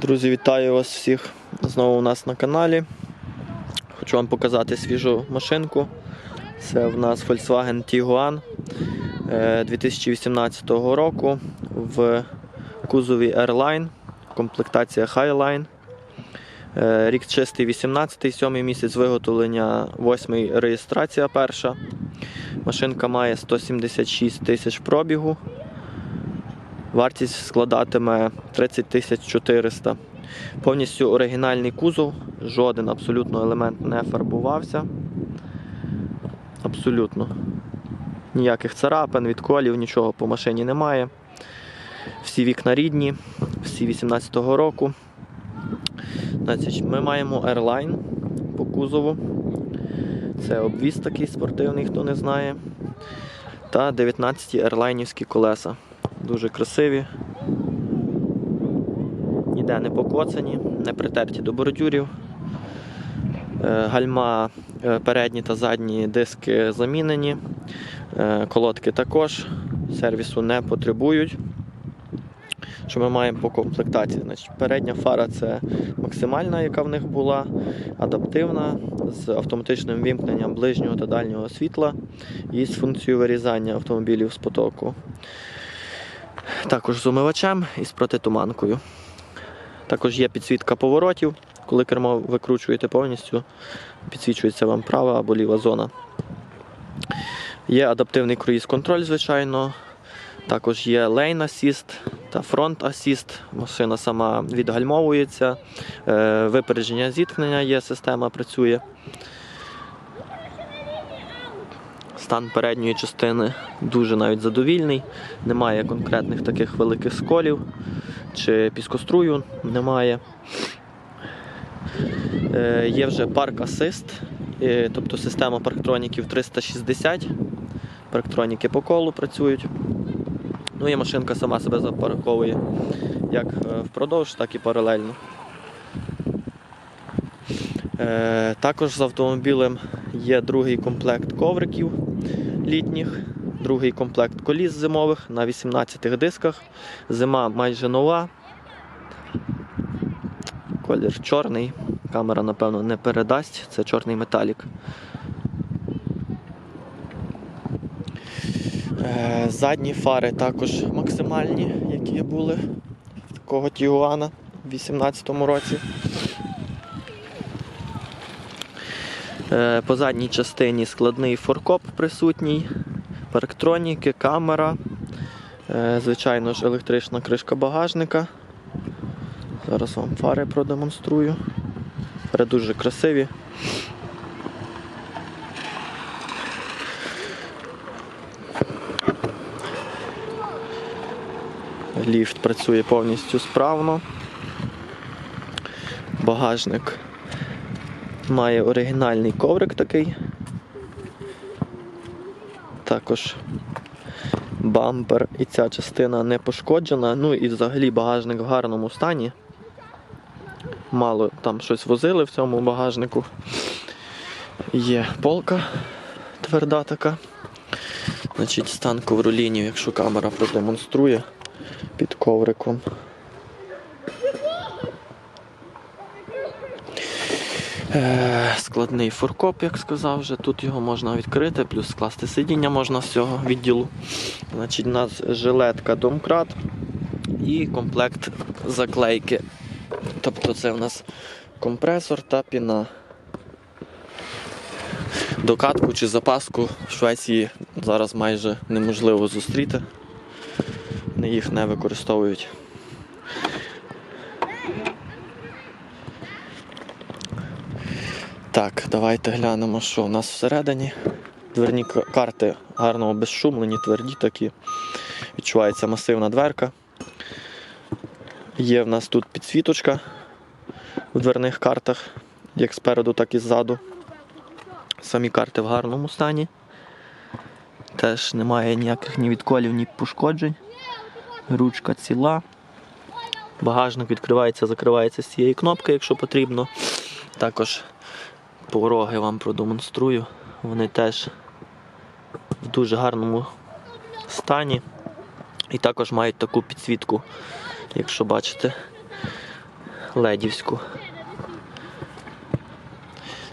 Друзі, вітаю вас всіх знову у нас на каналі. Хочу вам показати свіжу машинку. Це в нас Volkswagen Tiguan е, 2018 року в кузові Airline, комплектація Highline. Е, Рік чистий 18, 7 місяць виготовлення, 8 реєстрація перша. Машинка має 176 тисяч пробігу. Вартість складатиме 30 тисяч 400. Повністю оригінальний кузов, жоден абсолютно елемент не фарбувався. Абсолютно. Ніяких царапин, відколів, нічого по машині немає. Всі вікна рідні, всі 18-го року. Значить, Ми маємо Airline по кузову. Це обвіз такий спортивний, хто не знає. Та 19 ерлайнівські колеса. Дуже красиві. Ніде не покоцані, не притерті до бордюрів. Е, Гальма е, передні та задні диски замінені. Е, Колодки також сервісу не потребують. Що ми маємо по комплектації? Значить, передня фара це максимальна, яка в них була, адаптивна з автоматичним вімкненням ближнього та дальнього світла і з функцією вирізання автомобілів з потоку. Також з умивачем і з протитуманкою. Також є підсвітка поворотів. Коли кермо викручуєте повністю, підсвічується вам права або ліва зона. Є адаптивний круїз-контроль, звичайно. Також є Lane Assist та Front Assist. Машина сама відгальмовується. Е, Випередження зіткнення є, система працює. Стан передньої частини дуже навіть задовільний. Немає конкретних таких великих сколів чи піскострую немає. Е, Є вже парк Assist, е, тобто система парктроніків 360. Парктроніки по колу працюють. Ну і машинка сама себе запарковує як е, впродовж, так і паралельно. Також з автомобілем є другий комплект ковриків літніх, другий комплект коліс зимових на 18 дисках. Зима майже нова. Колір чорний. Камера, напевно, не передасть. Це чорний металік. Е, Задні фари також максимальні, які були в такого Тігуана в 2018 році. Е, По задній частині складний форкоп присутній, парктроніки, камера, е, звичайно ж, електрична кришка багажника. Зараз вам фари продемонструю. Фари дуже красиві. Ліфт працює повністю справно. Багажник має оригінальний коврик такий. Також бампер і ця частина не пошкоджена. Ну і взагалі багажник в гарному стані. Мало там щось возили в цьому багажнику. Є полка тверда така. Значить, стан ковролінів, якщо камера продемонструє під ковриком. Складний форкоп, як сказав вже. Тут його можна відкрити, плюс скласти сидіння можна з цього відділу. Значить, у нас жилетка домкрат і комплект заклейки. Тобто це у нас компресор та піна. Докатку чи запаску в Швеції зараз майже неможливо зустріти. Їх не використовують. Так, давайте глянемо, що у нас всередині. Дверні карти гарно обезшумлені, тверді такі. Відчувається масивна дверка. Є в нас тут підсвіточка у дверних картах, як спереду, так і ззаду. Самі карти в гарному стані. Теж немає ніяких ні відколів, ні пошкоджень. Ручка ціла. Багажник відкривається, закривається з цієї кнопки, якщо потрібно. Також пороги вам продемонструю. Вони теж в дуже гарному стані. І також мають таку підсвітку, якщо бачите. ледівську.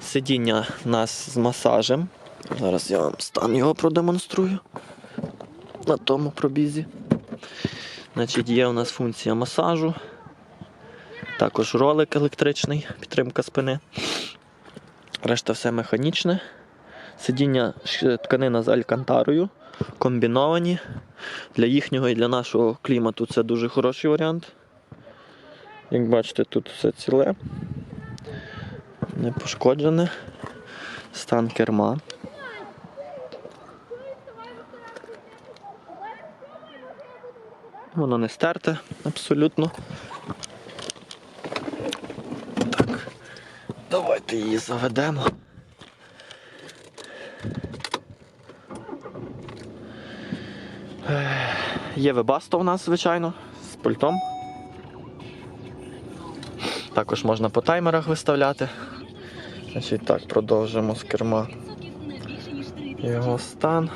Сидіння у нас з масажем. Зараз я вам стан його продемонструю на тому пробізі. Значить, є у нас функція масажу, також ролик електричний, підтримка спини. Решта все механічне. Сидіння тканина з алькантарою, комбіновані. Для їхнього і для нашого клімату це дуже хороший варіант. Як бачите, тут все ціле, не пошкоджене. Стан керма. Воно не стерте абсолютно. Давайте її заведемо. Є вебасто у нас, звичайно, з пультом. Також можна по таймерах виставляти. Значить, так, продовжимо з керма його стан.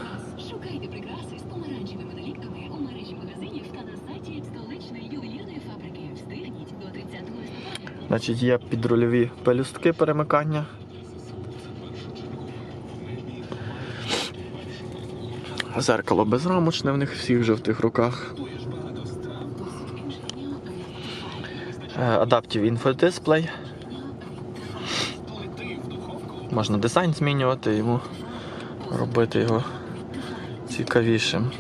Значить, є підрульові пелюстки перемикання. Зеркало безрамочне в них всіх вже в тих руках. Е, Adaptive інфодисплей. Можна дизайн змінювати йому, робити його цікавішим?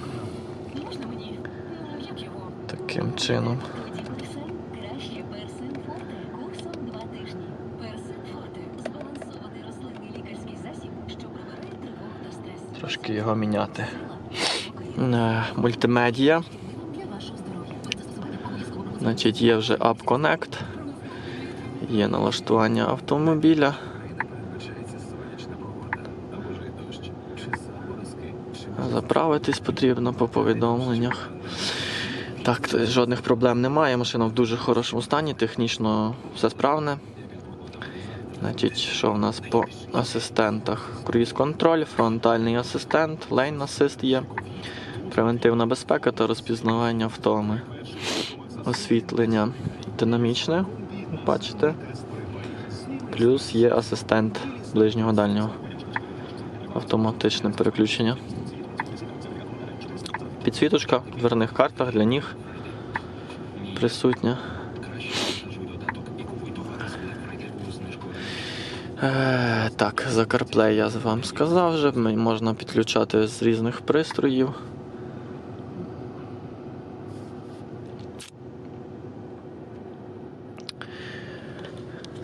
Таким чином. Трошки його міняти. Е, обов'язково. Значить, є вже App Connect, є налаштування автомобіля. Заправитись потрібно по повідомленнях. Так, жодних проблем немає. Машина в дуже хорошому стані, технічно все справне. Значить, що в нас по асистентах? Круїз контроль, фронтальний асистент, лейн асист є, превентивна безпека та розпізнавання втоми освітлення динамічне, бачите. Плюс є асистент ближнього дальнього. Автоматичне переключення. Підсвіточка в дверних картах для ніг присутня. Е, так, за CarPlay я вам сказав вже, можна підключати з різних пристроїв.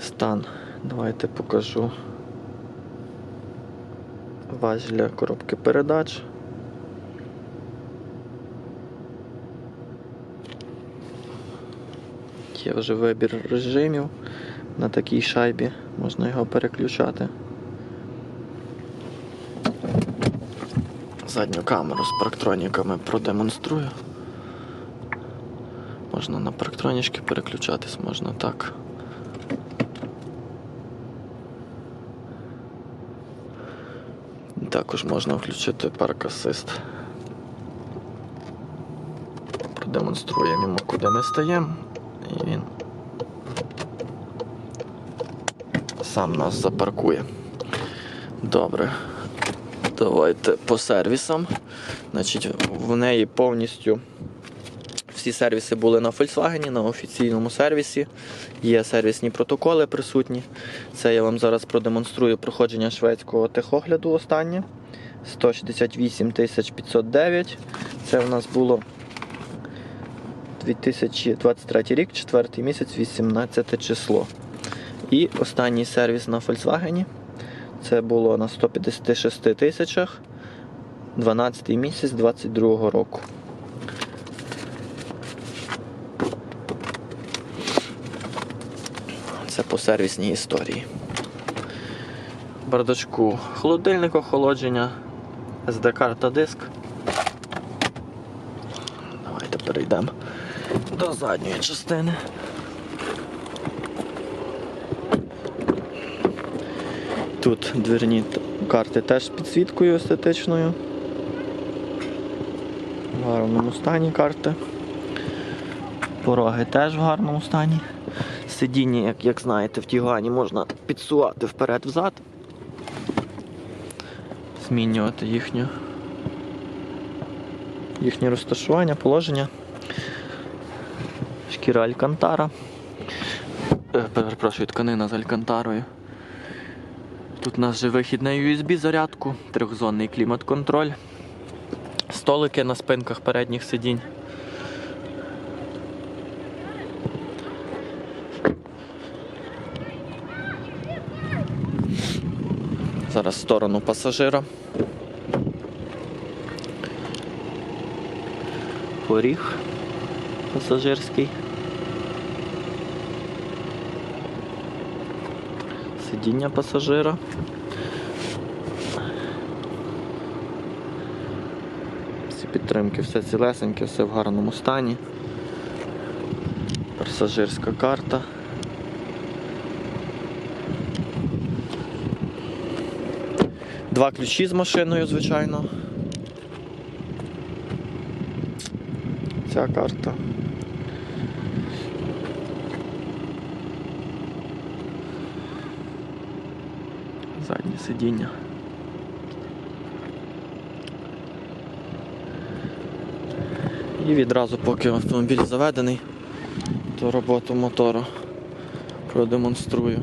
Стан. Давайте покажу важеля коробки передач. Є вже вибір режимів на такій шайбі, можна його переключати. Задню камеру з парктроніками продемонструю. Можна на парктронічки переключатись, можна так. Також можна включити парк асист. Продемонструємо йому, куди ми стаємо, і він сам нас запаркує. Добре. Давайте по сервісам. Значить, в неї повністю всі сервіси були на Volkswagen, на офіційному сервісі. Є сервісні протоколи присутні. Це я вам зараз продемонструю проходження шведського техогляду останнє. 168 509. Це в нас було 2023 рік, 4 місяць, 18 число. І останній сервіс на Volkswagen. Це було на 156 тисячах 12 місяць 22 року. Це по сервісній історії. Бардачку холодильник охолодження, SD-карта диск. Давайте перейдемо до задньої частини. Тут дверні карти теж з підсвіткою естетичною. В гарному стані карти. Пороги теж в гарному стані. Сидіння, як, як знаєте, в Тігуані можна підсувати вперед-взад. Змінювати їхню, їхнє розташування, положення. Шкіра Алькантара. Е, Перепрошую, тканина з Алькантарою. Тут у нас же вихід на USB зарядку, трьохзонний клімат-контроль, столики на спинках передніх сидінь. Зараз сторону пасажира. Поріг пасажирський. Сидіння пасажира. Всі підтримки, все цілесеньке, все в гарному стані. Пасажирська карта. Два ключі з машиною, звичайно. Ця карта. Сидіння. І відразу, поки автомобіль заведений, то роботу мотора продемонструю.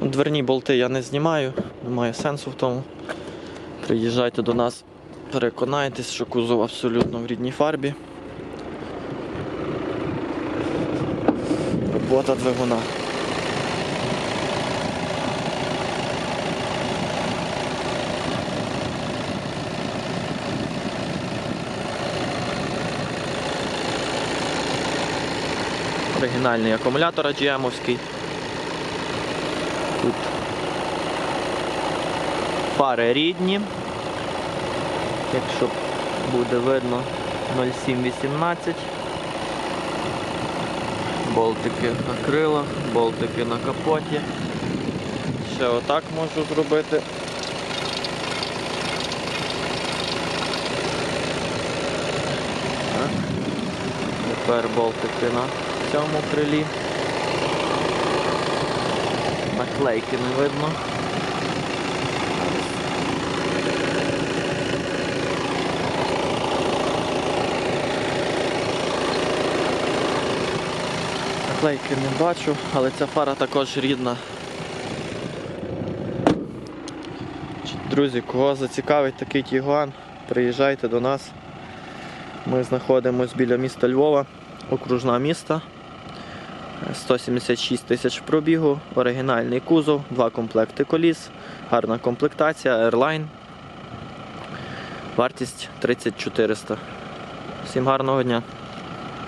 Ну, Дверні болти я не знімаю, немає сенсу в тому. Приїжджайте до нас, переконайтесь, що кузов абсолютно в рідній фарбі. Робота двигуна. Оригінальний акумулятор AGM-овський. Тут фари рідні. Якщо буде видно 0718. Болтики на крилах, болтики на капоті. Ще отак можу зробити. Тепер болтики на цьому крилі. Наклейки не видно. Наклейки не бачу, але ця фара також рідна. Друзі, кого зацікавить такий Тігуан, приїжджайте до нас. Ми знаходимося біля міста Львова, окружна міста. 176 тисяч пробігу, оригінальний кузов, два комплекти коліс, гарна комплектація, Airline. Вартість 3400. Всім гарного дня!